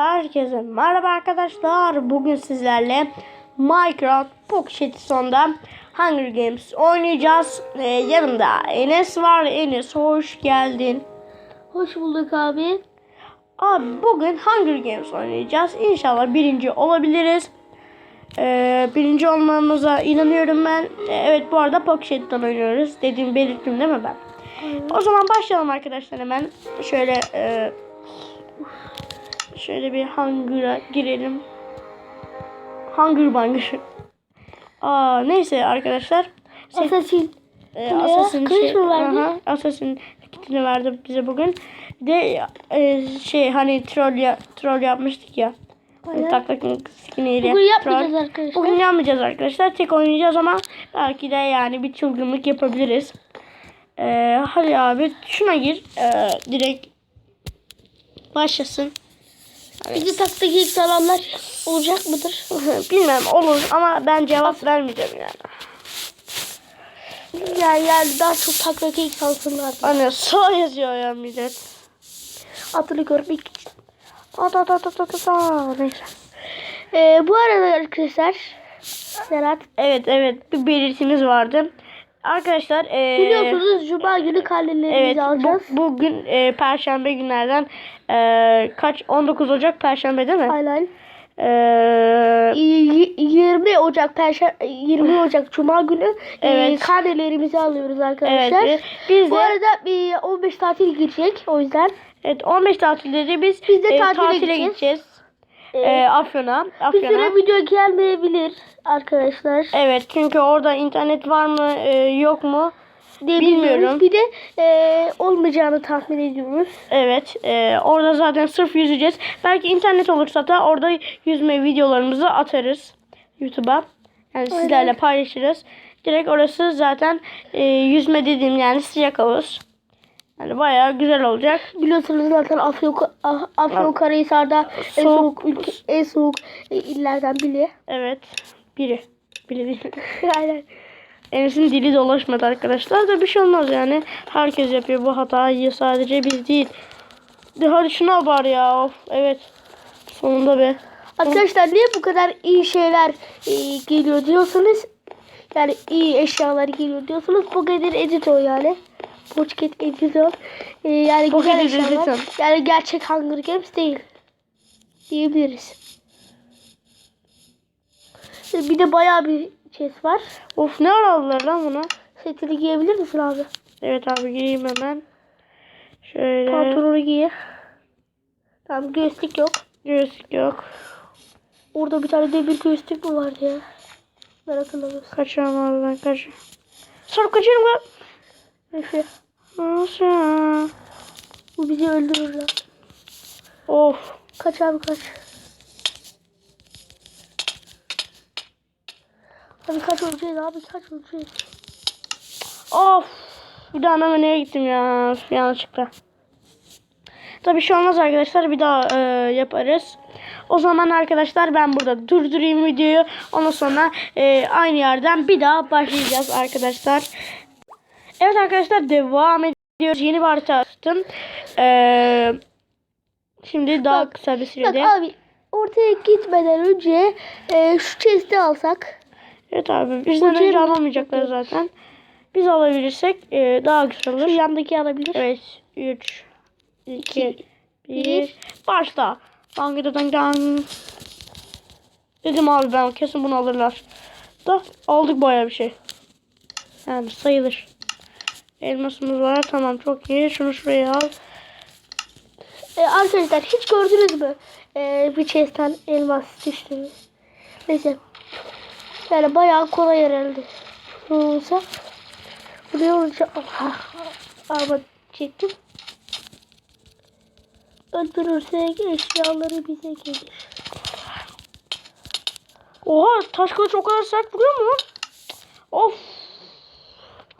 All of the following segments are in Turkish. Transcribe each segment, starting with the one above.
Herkese merhaba arkadaşlar. Bugün sizlerle Minecraft Pocket Son'da Hunger Games oynayacağız. Ee, yanımda Enes var. Enes hoş geldin. Hoş bulduk abi. Abi bugün Hunger Games oynayacağız. İnşallah birinci olabiliriz. Ee, birinci olmamıza inanıyorum ben. Ee, evet bu arada Pocket'ten oynuyoruz. Dediğimi belirttim değil mi ben? O zaman başlayalım arkadaşlar hemen. Şöyle e, şöyle bir Hunger'a girelim. Hunger Banger. Aa, neyse arkadaşlar. Şey, Assassin. e? Assassin şey, mı verdi? Assassin kitini verdi bize bugün. De e, şey hani troll ya, troll yapmıştık ya. Aynen. Taklak skiniyle. Bugün yapmayacağız troll. arkadaşlar. Bugün yapmayacağız arkadaşlar. Tek oynayacağız ama belki de yani bir çılgınlık yapabiliriz. Ee, hadi abi şuna gir. Ee, direkt başlasın. Bizi taktaki ilk alanlar olacak mıdır? Bilmem olur ama ben cevap vermeyeceğim yani. Yani, yani daha çok taktaki ilk alsınlar. Anne sağ yazıyor ya millet. Atını görmek için. At at at at at at. Neyse. Ee, bu arada arkadaşlar Serhat Evet evet bir belirtimiz vardı. Arkadaşlar ee, biliyorsunuz Cuma günü karnelerimizi Evet bu, alacağız. bugün ee, Perşembe günlerden ee, kaç 19 Ocak Perşembe değil mi? Aynen. Ee, Y- 20 Ocak Perşembe 20 Ocak Cuma günü Evet. e, karnelerimizi alıyoruz evet arkadaşlar. biz- biz Bu de arada bir 15 tatil girecek o yüzden. evet 15 tatilleri biz, Biz de tatile tatile gideceğiz. gideceğiz. Ee, Ee, Afyon'a. bir Afyon'a. süre video gelmeyebilir arkadaşlar. Evet çünkü orada internet var mı ee, yok mu? diye bilmiyorum. Bir de e, olmayacağını tahmin ediyoruz. Evet ee, orada zaten sırf yüzeceğiz. Belki internet olursa da orada yüzme videolarımızı atarız YouTube'a. Yani Aynen. sizlerle paylaşırız. Direkt orası zaten ee, yüzme dediğim yani sıcak havuz. Yani bayağı güzel olacak. Biliyorsunuz zaten Afyon, Ah- Afyon Karahisar'da en Soğuk. ülke, en soğuk e, illerden biri. Evet. Biri. Biri değil. Aynen. Enes'in dili dolaşmadı arkadaşlar da bir şey olmaz yani. Herkes yapıyor bu hatayı sadece biz değil. De hadi şuna bari ya. Of evet. Sonunda be. Arkadaşlar niye bu kadar iyi şeyler e, geliyor diyorsanız yani iyi eşyalar geliyor diyorsanız bu kadar editör yani. Pocket editör. E, yani Pocket güzel editör. Yani gerçek Hunger Games değil. Diyebiliriz. E, Bir de bayağı bir chest var. Of ne aradılar lan bunu? Setini giyebilir misin abi? Evet abi gireyim hemen. Şöyle. Pantolonu giy. Tamam göğüslük yok. Göğüslük yok. Orada bir tane demir göğüslük mü vardı ya? Ben hatırlamıyorum. Kaçıyorum abi ben kaçıyorum. Sarp kaçıyorum lan. Neyse. Bu bizi öldürür ya. Of. Kaç abi kaç. Abi kaç öleceğiz abi kaç öleceğiz. Of. Bir daha nereye gittim ya yanlışlıkla. Tabii şey olmaz arkadaşlar. Bir daha e, yaparız. O zaman arkadaşlar ben burada durdurayım videoyu. Ondan sonra e, aynı yerden bir daha başlayacağız arkadaşlar. Evet arkadaşlar devam ediyoruz. Yeni bir harita açtım. E, şimdi daha Bak, kısa bir Bak sürede. abi ortaya gitmeden önce e, şu chest'i alsak. Evet abi bizden önce alamayacaklar zaten. Biz alabilirsek e, daha güzel olur. Şu yandaki alabilir. Evet. 3 2 İki, 1 Başla. Dang dang dang. Dedim abi ben kesin bunu alırlar. Da aldık bayağı bir şey. Yani sayılır. Elmasımız var. Tamam çok iyi. Şunu şuraya al. E, arkadaşlar hiç gördünüz mü? E, bir chest'ten elmas düştüğünü. Neyse. Yani bayağı kolay herhalde. Ne olsa. Buraya olunca aha. Ama çektim. Öldürürsek eşyaları bize gelir. Oha taş kılıç o kadar sert vuruyor mu? Of.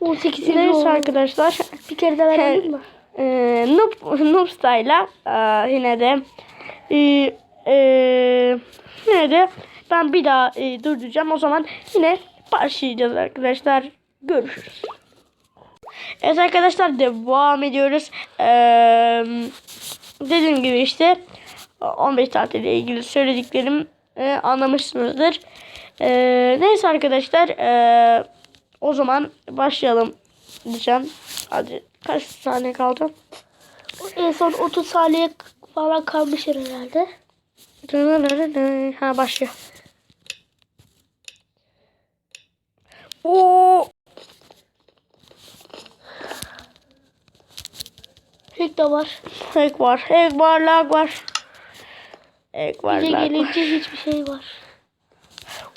18 seviye Neyse arkadaşlar. Bir kere de verelim mi? Ee, noob, noob style'la ee, yine de ee, ee, yine de ben bir daha ee, durduracağım. O zaman yine başlayacağız arkadaşlar. Görüşürüz. Evet arkadaşlar devam ediyoruz. Ee, dediğim gibi işte 15 tatiliyle ilgili söylediklerim e, anlamışsınızdır. E, neyse arkadaşlar e, o zaman başlayalım diyeceğim. Hadi kaç saniye kaldı? En son 30 saniye falan kalmış herhalde. Ha başlıyor. Oo, Hack de var. hack var, hack var, lag var. Hack var, Bize lag var. gelince hiçbir şey var.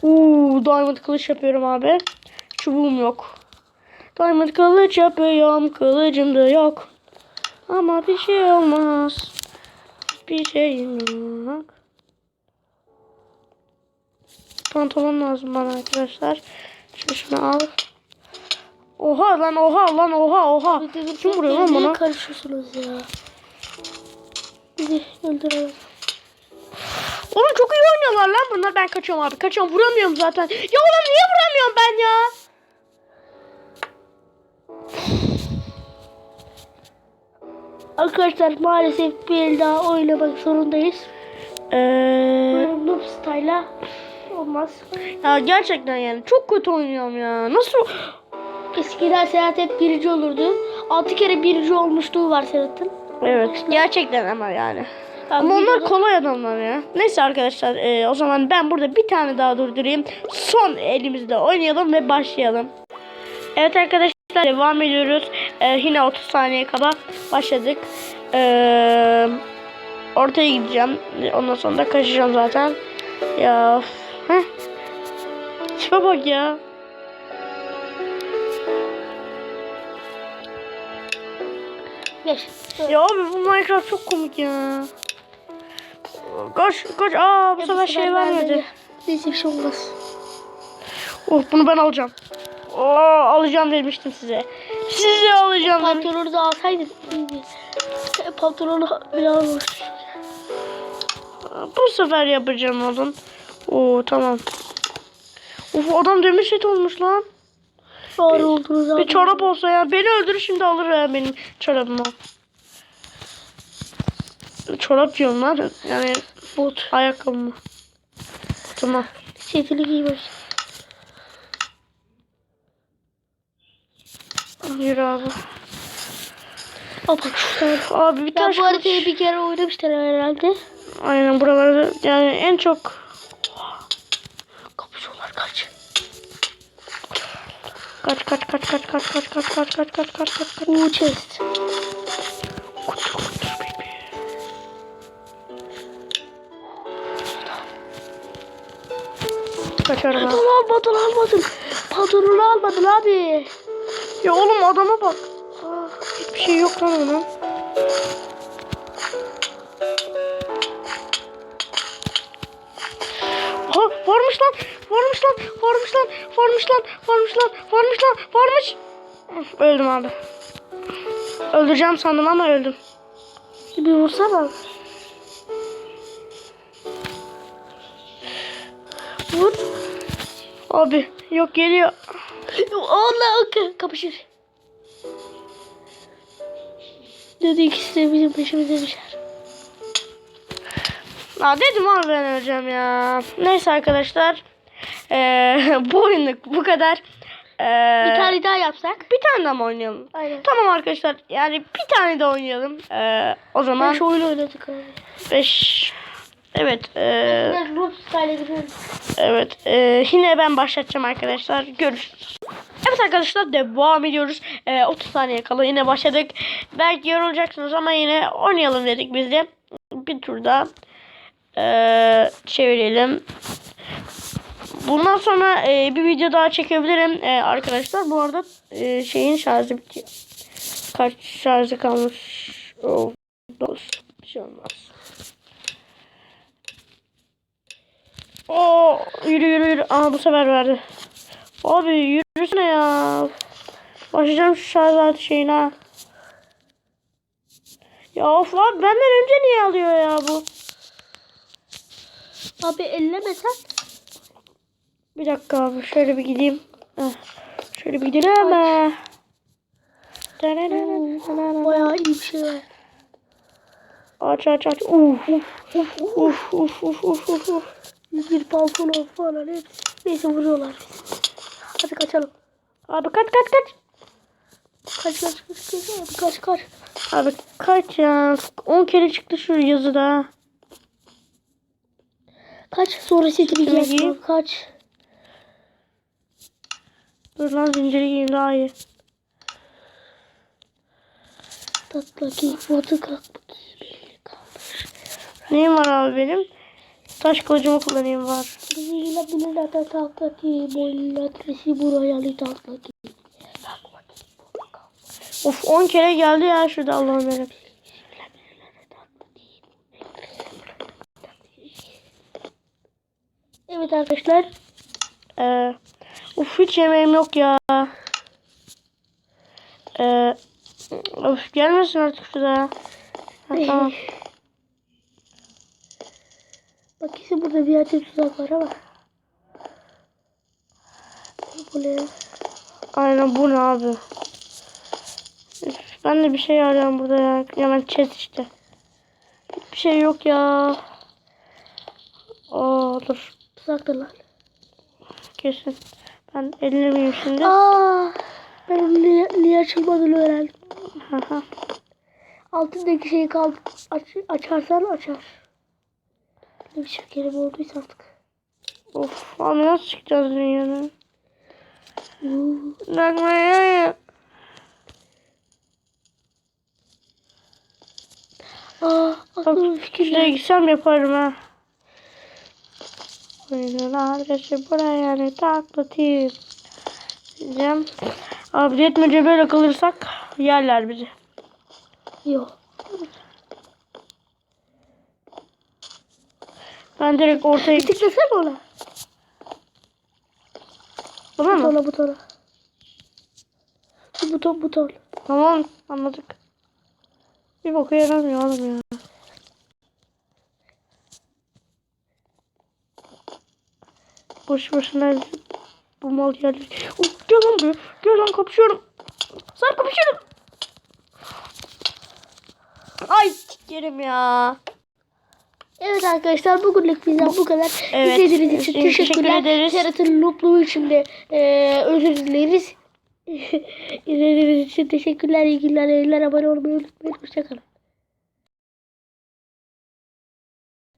Uuu diamond kılıç yapıyorum abi. Çubuğum yok. Diamond kılıç yapıyorum. Kılıcım da yok. Ama bir şey olmaz. Bir şeyim yok. Pantolon lazım bana arkadaşlar. Şunu al. Oha lan oha lan oha oha. Kim vuruyor lan Niye bana? karışıyorsunuz ya? Bizi öldürelim. Oğlum çok iyi oynuyorlar lan bunlar. Ben kaçıyorum abi. Kaçıyorum. Vuramıyorum zaten. Ya oğlum niye vuramıyorum ben ya? Arkadaşlar maalesef bir el daha oynamak zorundayız. Eee... Böyle noob style'a olmaz. Ya gerçekten yani çok kötü oynuyorum ya. Nasıl? Eskiden Serhat hep birinci olurdu. 6 kere birinci olmuşluğu var Serhat'ın. Evet. Gerçekten ama yani. Ama onlar kolay adamlar ya. Neyse arkadaşlar eee, o zaman ben burada bir tane daha durdurayım. Son elimizde oynayalım ve başlayalım. Evet arkadaşlar devam ediyoruz. Eee, yine 30 saniye kala başladık. Eee, ortaya gideceğim. Ondan sonra da kaçacağım zaten. Ya. Heh. Tipe bak ya. Geç. Ya abi bu Minecraft çok komik ya. Koş koş. Aa bu sefer şey vermedi. Neyse bir şey olmaz. Oh bunu ben alacağım. Oo alacağım demiştim size. Size alacağım. Pantolonu da alsaydın iyiydi. Pantolonu bile. Bu sefer yapacağım oğlum. Oo tamam. Uf adam demir set olmuş lan. Doğru olduğunu Bir çorap olsa ya. Beni öldürür şimdi alır ya benim çorabımı. Çorap diyorum lan. Yani Bot. ayakkabımı. Tamam. Setini giymiş. Yürü abi. Tane. Abi bir Ya taş bu haritayı bir kere oynamışlar herhalde. Aynen buralarda yani en çok Kapışıyorlar kaç. kaç kaç kaç kaç kaç kaç kaç kaç kaç kaç kaç kaç kaç Uuu chest. Kaçarım abi. Pantolonu almadın almadın. Pantolonu almadın abi. Ya oğlum adama bak. Aa, hiçbir şey yok lan onun. Ha varmış lan. Varmış lan. Varmış lan. Varmış lan. Varmış lan. Varmış lan. Varmış. Öldüm abi. Öldüreceğim sandım ama öldüm. Bir vursana. Vur. Abi yok geliyor. Allah ok- kapışır. Dedi ikisi de bizim peşimize düşer. Aa, dedim abi ben öleceğim ya. Neyse arkadaşlar. Ee, bu oyunluk bu kadar. Ee, Bir tane daha yapsak. bir tane daha mı oynayalım? Aynen. Tamam arkadaşlar. Yani bir tane de oynayalım. Ee, o zaman Ben şu oyunu oynadık abi. 5 Evet. ediyorum. evet. ee, yine ben başlatacağım arkadaşlar. Görüşürüz. Evet arkadaşlar devam ediyoruz. Ee, 30 saniye kala yine başladık. Belki yorulacaksınız ama yine oynayalım dedik biz de. Bir tur daha ee, çevirelim. Bundan sonra ee, bir video daha çekebilirim ee, arkadaşlar. Bu arada ee, şeyin şarjı bitiyor. Kaç şarjı kalmış? Oh. Bir şey olmaz. Oo, yürü yürü yürü. Aa bu sefer verdi. Abi yürüsene ya. Başlayacağım şu şarj aleti şeyine. ha. Ya of abi benden önce niye alıyor ya bu? Abi ellemesen. Bir dakika abi şöyle bir gideyim. Heh. Şöyle bir gidelim ama. Bayağı iyi bir şey var. Aç aç aç. Uf uf uf uf uf uf uf. Bir pantolon falan hepsi. Neyse vuruyorlar. Hadi kaçalım. Abi kaç kaç kaç. Kaç kaç kaç kaç. Hadi kaç kaç. Abi kaç ya. 10 kere çıktı şu yazıda. Kaç sonra giy. giy. Kaç. Dur lan zinciri giyeyim daha iyi. Tatla giy. Botu kalk. Belli kaldır. Neyim var abi benim? Taş kılıcımı kullanayım var. Bila bila da tatla giy. Boyla adresi buraya li kalk. Of 10 kere geldi ya şurada Allah'ım yarabbim. Evet arkadaşlar. Ee, uf hiç yemeğim yok ya. Ee, of gelmesin artık şurada. Ha, tamam. Bak kesin burada bir yerde tuzak var ama. Bu ne? Aynen bu ne abi? Üf, ben de bir şey arıyorum burada ya. Hemen chat işte. Hiçbir şey yok ya. Aa dur. Tuzaktır lan. Kesin. Ben eline miyim şimdi? Aa, ben niye, niye açılmadığını öğrendim. Altındaki şeyi kaldı. Aç, açarsan açar. Biçim kelime olduysa artık. of abi nasıl çıkacağız dünyanın? Uuu. Bakmaya ya. Aa, aklıma bir fikir şuraya gitsem yaparım ha. Oyunun adresi buraya ne taklatayım. Diyeceğim. Abi yetmece böyle kalırsak yerler bizi. Yok. Ben direkt ortaya tıklasana ona. Buna mı? Butona butona. Bu buton buton. Tamam anladık. Bir boku yaramıyor oğlum ya. Boş boşuna bu mal geldi. Oh, gel lan buraya. Gel lan kapışıyorum. Sen kapışıyorum. Ay yerim ya. Evet arkadaşlar bugünlük bizden bu kadar. Evet. İzlediğiniz için Teşekkür teşekkürler. ederiz. Serhat'ın noobluğu için de e, özür dileriz. İzlediğiniz için teşekkürler. İyi günler. Abone olmayı unutmayın. Hoşçakalın.